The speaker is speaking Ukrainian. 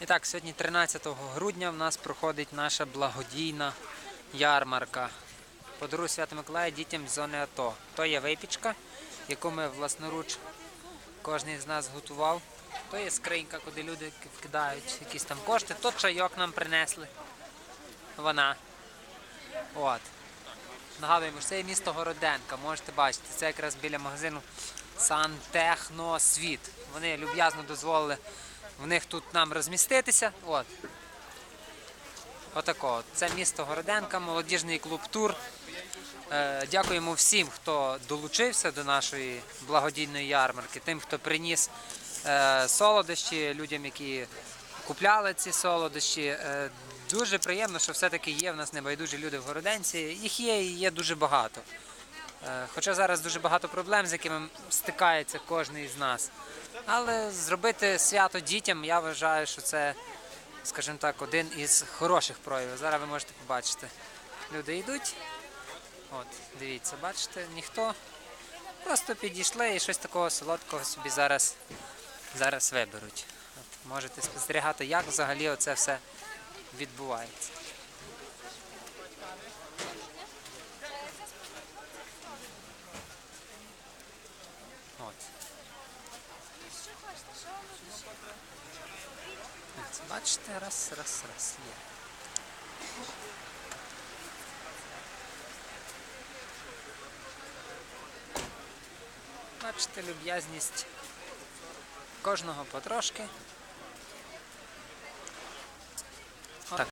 І так, сьогодні 13 грудня в нас проходить наша благодійна ярмарка. Подаруй Свято Миколая дітям з зони АТО. То є випічка, яку ми власноруч кожен з нас готував. То є скринька, куди люди вкидають якісь там кошти. То чайок нам принесли. Вона. От. Нагадуємо, що це є місто Городенка, можете бачити. Це якраз біля магазину Сантехносвіт. Вони люб'язно дозволили в них тут нам розміститися. От. Отако. от. Це місто Городенка, молодіжний клуб Тур. Е, дякуємо всім, хто долучився до нашої благодійної ярмарки, тим, хто приніс е, солодощі, людям, які купляли ці солодощі. Е, дуже приємно, що все-таки є в нас небайдужі люди в Городенці. Їх є і є дуже багато. Е, Хоча зараз дуже багато проблем, з якими стикається кожен із нас. Але зробити свято дітям, я вважаю, що це, скажімо так, один із хороших проявів. Зараз ви можете побачити. Люди йдуть. От, дивіться, бачите, ніхто. Просто підійшли і щось такого солодкого собі зараз, зараз виберуть. От, можете спостерігати, як взагалі оце все відбувається. От. Бачите, раз, раз, раз є. Бачите, люб'язність кожного потрошки.